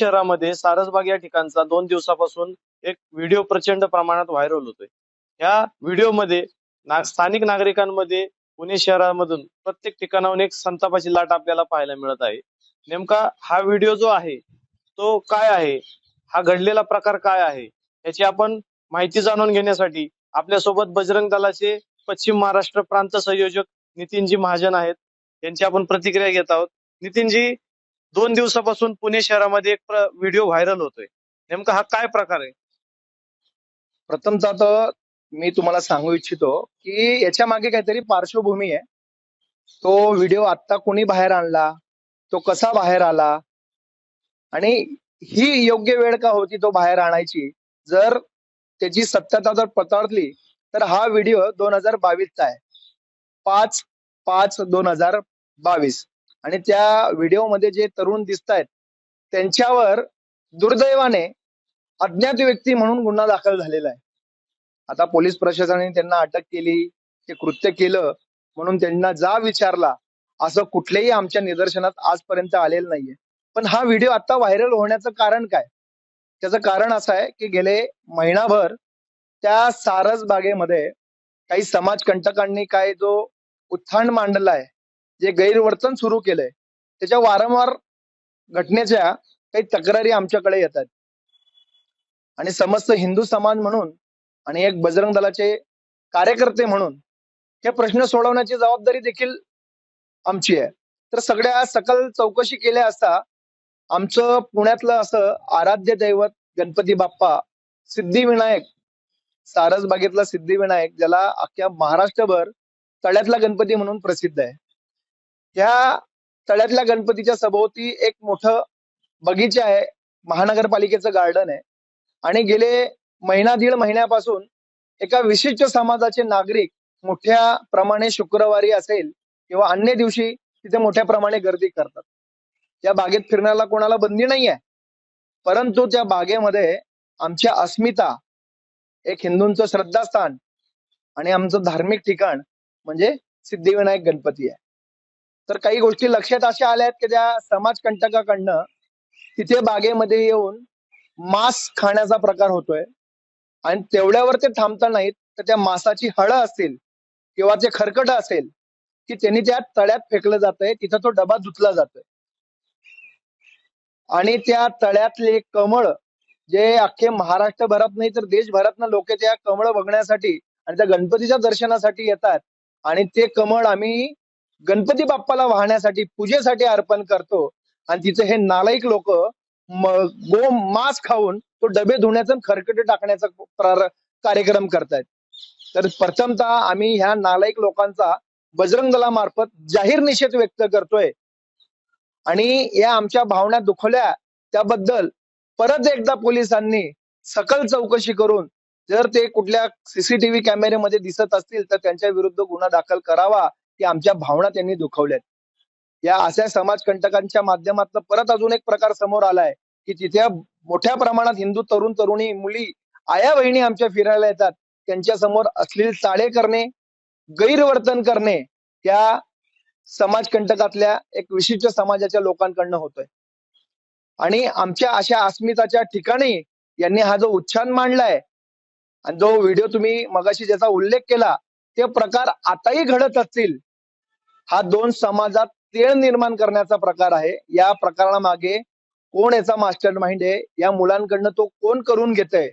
शहरामध्ये सारसबाग या ठिकाणचा दोन दिवसापासून एक व्हिडिओ प्रचंड प्रमाणात व्हायरल होतोय. या व्हिडिओमध्ये ना स्थानिक नागरिकांमध्ये पुणे शहरामधून प्रत्येक ठिकाणाहून एक संतापाची लाट आपल्याला पाहायला मिळत आहे. नेमका हा व्हिडिओ जो आहे तो काय आहे? हा घडलेला प्रकार काय आहे? याची आपण माहिती जाणून घेण्यासाठी आपल्यासोबत बजरंग दलाचे पश्चिम महाराष्ट्र प्रांत संयोजक नितीनजी महाजन आहेत. यांची आपण प्रतिक्रिया घेत आहोत. नितीनजी दोन दिवसापासून पुणे शहरामध्ये एक व्हिडिओ व्हायरल होतोय. नेमका हा काय प्रकार आहे? प्रथमत तर मी तुम्हाला सांगू इच्छितो की याच्या मागे काहीतरी पार्श्वभूमी आहे. तो व्हिडिओ आत्ता कोणी बाहेर आणला? तो कसा बाहेर आला? आणि ही योग्य वेळ का होती तो बाहेर आणायची? जर त्याची सत्यता जर पताळली तर हा व्हिडिओ दोन हजार बावीसचा आहे. पाच पाच दोन हजार बावीस. आणि त्या व्हिडिओमध्ये जे तरुण दिसत आहेत त्यांच्यावर दुर्दैवाने अज्ञात व्यक्ती म्हणून गुन्हा दाखल झालेला आहे. आता पोलीस प्रशासनाने त्यांना अटक केली ते कृत्य केलं म्हणून त्यांना जा विचारला असं कुठलेही आमच्या निदर्शनात आजपर्यंत आलेलं नाहीये. पण हा व्हिडिओ आता व्हायरल होण्याचं कारण काय? त्याचं कारण असं आहे की गेले महिनाभर त्या सारस बागेमध्ये काही समाजकंटकांनी काय जो उत्थान मांडला आहे जे गैरवर्तन सुरू केलंय त्याच्या वारंवार घटनेच्या काही तक्रारी आमच्याकडे येतात. आणि समस्त हिंदू समाज म्हणून आणि एक बजरंग दलाचे कार्यकर्ते म्हणून हे प्रश्न सोडवण्याची जबाबदारी देखील आमची आहे. तर सगळ्या सकल चौकशी केल्या असता आमचं पुण्यातलं असं आराध्य दैवत गणपती बाप्पा सिद्धिविनायक सारसबागेतला सिद्धिविनायक ज्याला अख्ख्या महाराष्ट्रभर तळ्यातला गणपती म्हणून प्रसिद्ध आहे. त्या तळ्यातल्या गणपतीच्या सभोवती एक मोठं बगीचा आहे. महानगरपालिकेचं गार्डन आहे. आणि गेले महिना दीड महिन्यापासून एका विशिष्ट समाजाचे नागरिक मोठ्या प्रमाणे शुक्रवारी असेल किंवा अन्य दिवशी तिथे मोठ्या प्रमाणे गर्दी करतात. त्या बागेत फिरण्याला कोणाला बंदी नाही आहे परंतु त्या बागेमध्ये आमच्या अस्मिता एक हिंदूंचं श्रद्धास्थान आणि आमचं धार्मिक ठिकाण म्हणजे सिद्धिविनायक गणपती आहे. तर काही गोष्टी लक्षात अशा आल्या आहेत की त्या समाजकंटकाकडनं तिथे बागेमध्ये येऊन मांस खाण्याचा प्रकार होतोय. आणि तेवढ्यावर ते थांबता नाहीत. तर त्या मांसाची हळं असतील किंवा ते खरकट असेल की त्यांनी त्या तळ्यात फेकलं जातंय. तिथं तो डबा धुतला जातोय. आणि त्या तळ्यातले कमळ जे अख्खे महाराष्ट्रभरात नाही तर देशभरातनं लोक त्या कमळ बघण्यासाठी आणि त्या गणपतीच्या दर्शनासाठी येतात. आणि ते कमळ आम्ही गणपती बाप्पाला वाहण्यासाठी पूजेसाठी अर्पण करतो. आणि तिथे हे नालायक लोक गो मांस खाऊन तो डबे धुण्याचा खरकट टाकण्याचा कार्यक्रम करतायत. तर प्रथमतः आम्ही ह्या नालायक लोकांचा बजरंग दलामार्फत जाहीर निषेध व्यक्त करतोय. आणि या आमच्या भावना दुखवल्या त्याबद्दल परत एकदा पोलिसांनी सकल चौकशी करून जर ते कुठल्या सीसीटीव्ही कॅमेऱ्यामध्ये दिसत असतील तर त्यांच्या विरुद्ध गुन्हा दाखल करावा. की आमच्या भावना त्यांनी दुखवल्यात. या अशा समाजकंटकांच्या माध्यमातून परत अजून एक प्रकार समोर आलाय की तिथे मोठ्या प्रमाणात हिंदू तरुण तरुणी मुली आया बहिणी आमच्या फिरायला येतात. त्यांच्यासमोर अश्लील चाळे करणे गैरवर्तन करणे त्या समाजकंटकातल्या एक विशिष्ट समाजाच्या लोकांकडनं होतोय. आणि आमच्या अशा अस्मिताच्या ठिकाणी यांनी हा जो उच्छान मांडलाय आणि जो व्हिडिओ तुम्ही मगाशी ज्याचा उल्लेख केला ते प्रकार आताही घडत असतील. हा दोन समाजात तेळ निर्माण करण्याचा प्रकार आहे. या प्रकारामागे कोण याचा मास्टर माइंड आहे? या मुलांकडनं तो कोण करून घेतोय?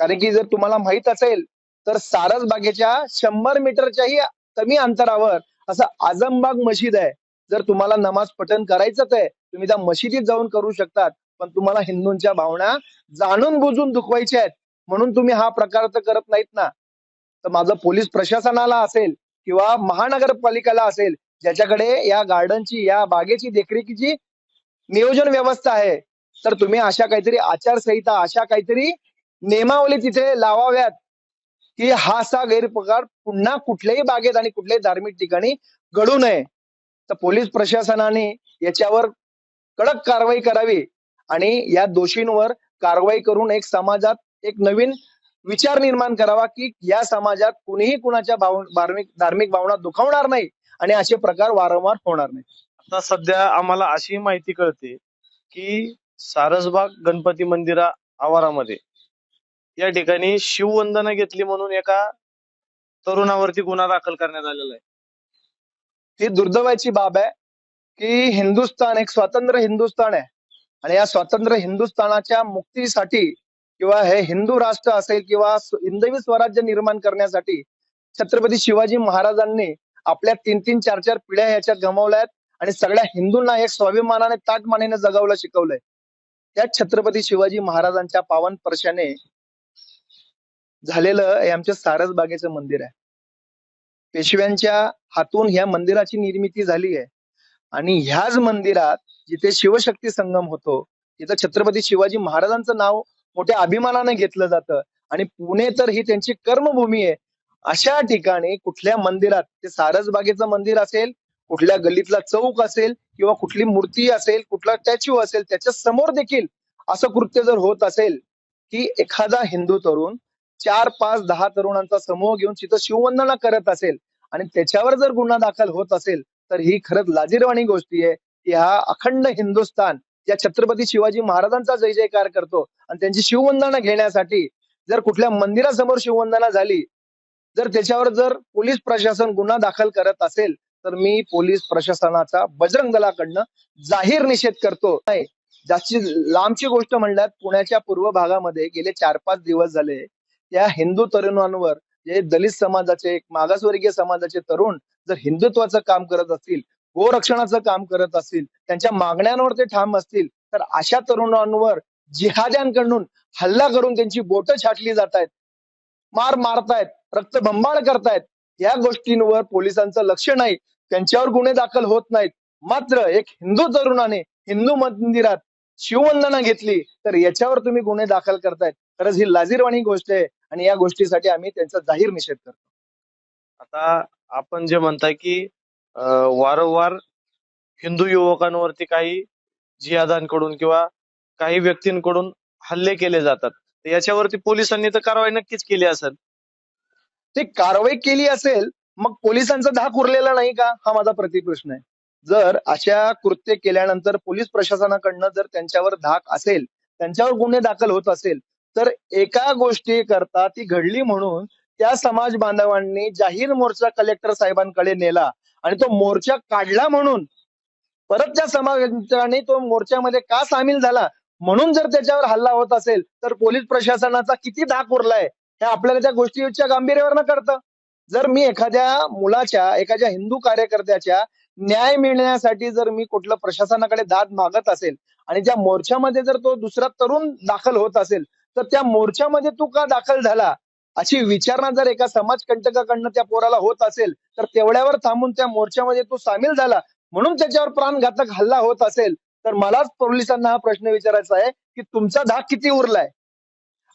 कारण की जर तुम्हाला माहीत असेल तर सारस बागेच्या शंभर मीटरच्याही कमी अंतरावर असं आजमबाग मशीद आहे. जर तुम्हाला नमाज पठण करायचंच आहे तुम्ही त्या मशिदीत जाऊन करू शकतात. पण तुम्हाला हिंदूंच्या भावना जाणून बुजून दुखवायच्या आहेत. म्हणून तुम्ही हा प्रकार तर करत नाहीत ना. तर माझं पोलीस प्रशासनाला असेल किंवा महानगरपालिकाला असेल ज्याच्याकडे या गार्डनची या बागेची देखरेखीची नियोजन व्यवस्था आहे तर तुम्ही अशा काहीतरी आचारसंहिता अशा काहीतरी नियमावली तिथे लावाव्यात की हा असा गैरप्रकार पुन्हा कुठल्याही बागेत आणि कुठल्याही धार्मिक ठिकाणी घडू नये. तर पोलीस प्रशासनाने याच्यावर कडक कारवाई करावी आणि या दोषींवर कारवाई करून एक समाजात एक नवीन विचार निर्माण करावा की या समाजात कुणीही कुणाच्या धार्मिक धार्मिक भावना दुखावणार नाही आणि असे प्रकार वारंवार होणार नाही. आता सध्या आम्हाला अशी माहिती कळते की सारसबाग गणपती मंदिरा आवारामध्ये या ठिकाणी शिववंदना घेतली म्हणून एका तरुणावरती गुन्हा दाखल करण्यात आलेला आहे. ही दुर्दैवाची बाब आहे की हिंदुस्थान एक स्वतंत्र हिंदुस्थान आहे. आणि या स्वतंत्र हिंदुस्थानाच्या मुक्तीसाठी किंवा हे हिंदू राष्ट्र असेल किंवा हिंदवी स्वराज्य निर्माण करण्यासाठी छत्रपती शिवाजी महाराजांनी आपल्या तीन तीन चार चार पिढ्या ह्याच्यात गमावल्या आहेत आणि सगळ्या हिंदूंना एक स्वाभिमानाने ताटमानेने जगावलं शिकवलंय. त्याच छत्रपती शिवाजी महाराजांच्या पावन स्पर्शाने झालेलं हे आमच्या सारसबागेचं मंदिर आहे. पेशव्यांच्या हातून ह्या मंदिराची निर्मिती झाली आहे. आणि ह्याच मंदिरात जिथे शिवशक्ती संगम होतो तिथं छत्रपती शिवाजी महाराजांचं नाव मोठ्या अभिमानाने घेतलं जातं. आणि पुणे तर ही त्यांची कर्मभूमी आहे. अशा ठिकाणी कुठल्या मंदिरात ते सारसबागेचं मंदिर असेल कुठल्या गल्लीतला चौक असेल किंवा कुठली मूर्ती असेल कुठला स्टॅच्यू असेल त्याच्यासमोर देखील असं कृत्य जर होत असेल की एखादा हिंदू तरुण चार पाच दहा तरुणांचा समूह घेऊन तिथं शिववंदना करत असेल आणि त्याच्यावर जर गुन्हा दाखल होत असेल तर ही खरंच लाजीरवाणी गोष्टी आहे. की हा अखंड हिंदुस्थान या छत्रपती शिवाजी महाराजांचा जय जयकार करतो. आणि त्यांची शिववंदना घेण्यासाठी जर कुठल्या मंदिरासमोर शिववंदना झाली जर त्याच्यावर जर पोलीस प्रशासन गुन्हा दाखल करत असेल तर मी पोलीस प्रशासनाचा बजरंग दलाकडनं जाहीर निषेध करतो. नाही जास्ती लांबची गोष्ट म्हणल्यात पुण्याच्या पूर्व भागामध्ये गेले चार पाच दिवस झाले त्या हिंदू तरुणांवर जे दलित समाजाचे मागासवर्गीय समाजाचे तरुण जर हिंदुत्वाचं काम करत असतील गोरक्षणाचं काम करत असतील त्यांच्या मागण्यांवर ते ठाम असतील तर अशा तरुणांवर जिहाद्यांकडून हल्ला करून त्यांची बोटं छाटली जात आहेत मार मारतायत रक्तबंबाळ करतायत या गोष्टींवर पोलिसांचं लक्ष नाही त्यांच्यावर गुन्हे दाखल होत नाहीत. मात्र एक हिंदू तरुणाने हिंदू मंदिरात शिववंदना घेतली तर याच्यावर तुम्ही गुन्हे दाखल करतायत. खरंच ही लाजीरवाणी गोष्ट आहे आणि या गोष्टीसाठी आम्ही त्यांचा जाहीर निषेध करतो. आता आपण जे म्हणताय की वारंवार हिंदू युवकांवरती काही जिहादांकडून किंवा काही व्यक्तींकडून हल्ले केले जातात. तर याच्यावरती पोलिसांनी तर कारवाई नक्कीच केली असेल. ते कारवाई केली असेल मग पोलिसांचा धाक उरलेला नाही का? हा माझा प्रतिप्रश्न आहे. जर अशा कृत्य केल्यानंतर पोलीस प्रशासनाकडनं जर त्यांच्यावर धाक असेल त्यांच्यावर गुन्हे दाखल होत असेल तर एका गोष्टी करता ती घडली म्हणून त्या समाज बांधवांनी जाहीर मोर्चा कलेक्टर साहेबांकडे नेला. आणि तो मोर्चा काढला म्हणून परत त्या समाजाने तो मोर्चामध्ये का सामील झाला म्हणून जर त्याच्यावर हल्ला होत असेल तर पोलीस प्रशासनाचा किती धाक उरलाय हे आपल्याला त्या गोष्टीच्या गांभीर्यावर करतं जर मी एखाद्या मुलाच्या एखाद्या हिंदू कार्यकर्त्याच्या न्याय मिळण्यासाठी जर मी कुठलं प्रशासनाकडे दाद मागत असेल आणि त्या मोर्चामध्ये जर तो दुसरा तरुण दाखल होत असेल तर त्या मोर्चामध्ये तू का दाखल झाला? अशी विचारणा जर एका समाजकंटकाकडनं त्या पोराला होत असेल तर तेवढ्यावर थांबून त्या मोर्चामध्ये तो सामील झाला म्हणून त्याच्यावर प्राणघातक हल्ला होत असेल तर मलाच पोलिसांना हा प्रश्न विचारायचा आहे की तुमचा धाक किती उरलाय?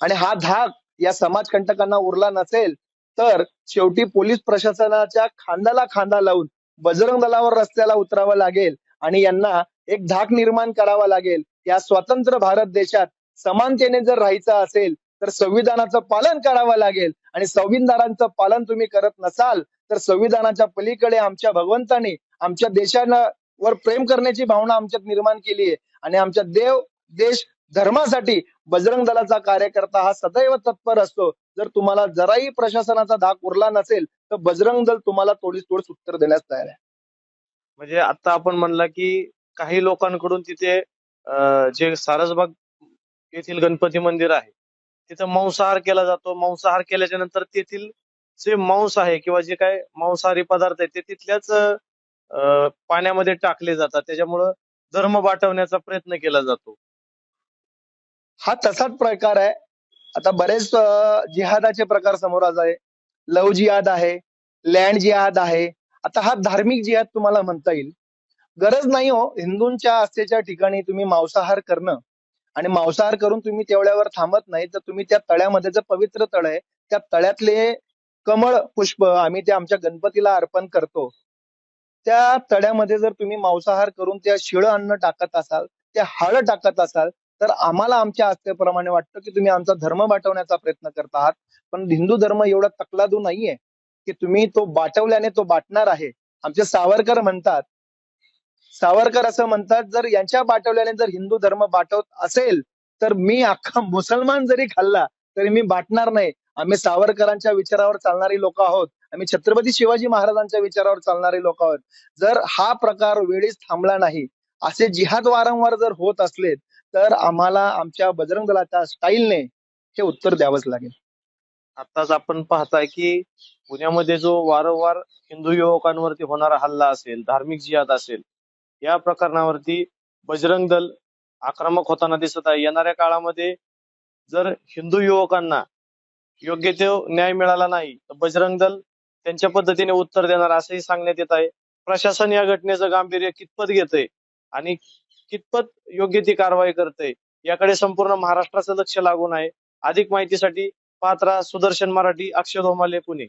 आणि हा धाक या समाजकंटकांना उरला नसेल तर शेवटी पोलीस प्रशासनाच्या खांद्याला खांदा लावून बजरंग दलावर रस्त्याला उतरावं लागेल आणि यांना एक धाक निर्माण करावा लागेल. या स्वतंत्र भारत देशात समानतेने जर राहायचं असेल तर संविधानाचं पालन करावं लागेल. आणि संविधानाचं पालन तुम्ही करत नसाल तर संविधानाच्या पलीकडे आमच्या भगवंताने आमच्या देशानं वर प्रेम करण्याची भावना आमच्यात निर्माण केली आहे. आणि आमच्या देव देश धर्मासाठी बजरंग दलाचा कार्यकर्ता हा सदैव तत्पर असतो. जर तुम्हाला जराही प्रशासनाचा धाक उरला नसेल तर बजरंग दल तुम्हाला तोडीस तोडीस उत्तर देण्यास तयार आहे. म्हणजे आता आपण म्हणला की काही लोकांकडून तिथे अं, जे सारसबाग येथील गणपती मंदिर आहे तिथं मांसाहार केला जातो. मांसाहार केल्याच्यानंतर तेथील जे मांस आहे किंवा जे काय मांसाहारी पदार्थ आहे ते तिथल्याच पाण्यामध्ये टाकले जातात. त्याच्यामुळं धर्म वाटवण्याचा प्रयत्न केला जातो. हा तसाच प्रकार आहे. आता बरेच जिहादाचे प्रकार समोर आज आहे. लव जिहाद आहे लँड जिहाद आहे. आता हा धार्मिक जिहाद तुम्हाला म्हणता येईल. गरज नाही हो. हिंदूंच्या आस्थेच्या ठिकाणी तुम्ही मांसाहार करणं. आणि मांसाहार करून तुम्ही तेवढ्यावर थांबत नाही तर तुम्ही त्या तळ्यामध्ये जे पवित्र तळ आहे त्या तळ्यातले कमळ पुष्प आम्ही ते आमच्या गणपतीला अर्पण करतो. त्या तळ्यामध्ये जर तुम्ही मांसाहार करून त्या शिळं अन्न टाकत असाल ते हळद टाकत असाल तर आम्हाला आमच्या आस्थेप्रमाणे वाटतं की तुम्ही आमचा धर्म वाटवण्याचा प्रयत्न करत आहात. पण हिंदू धर्म एवढा तकलादू नाहीये की तुम्ही तो बाटवल्याने तो बाटणार आहे. आमचे सावरकर म्हणतात सावरकर असं म्हणतात जर यांच्या बाटवल्याने जर हिंदू धर्म बाटवत असेल तर मी अख्खा मुसलमान जरी खाल्ला तरी मी बाटणार नाही. आम्ही सावरकरांच्या विचारावर चालणारी लोक आहोत. आम्ही छत्रपती शिवाजी महाराजांच्या विचारावर चालणारे लोक आहोत. जर हा प्रकार वेळीच थांबला नाही असे जिहाद वारंवार जर होत असले तर आम्हाला आमच्या बजरंग दलाच्या स्टाईलने हे उत्तर द्यावंच लागेल. आताच आपण पाहताय की पुण्यामध्ये जो वारंवार हिंदू युवकांवरती होणारा हल्ला असेल धार्मिक जिहाद असेल या प्रकरणावरती बजरंग दल आक्रमक होताना दिसत आहे. येणाऱ्या काळामध्ये जर हिंदू युवकांना योग्य तो न्याय मिळाला नाही तर बजरंग दल त्यांच्या पद्धतीने उत्तर देणार असंही सांगण्यात येत आहे. प्रशासन या घटनेचं गांभीर्य कितपत घेतंय आणि कितपत योग्य ती कारवाई करते याकडे संपूर्ण महाराष्ट्राचं लक्ष लागून आहे. अधिक माहितीसाठी पात्रा सुदर्शन मराठी अक्षय धोमाले पुणे.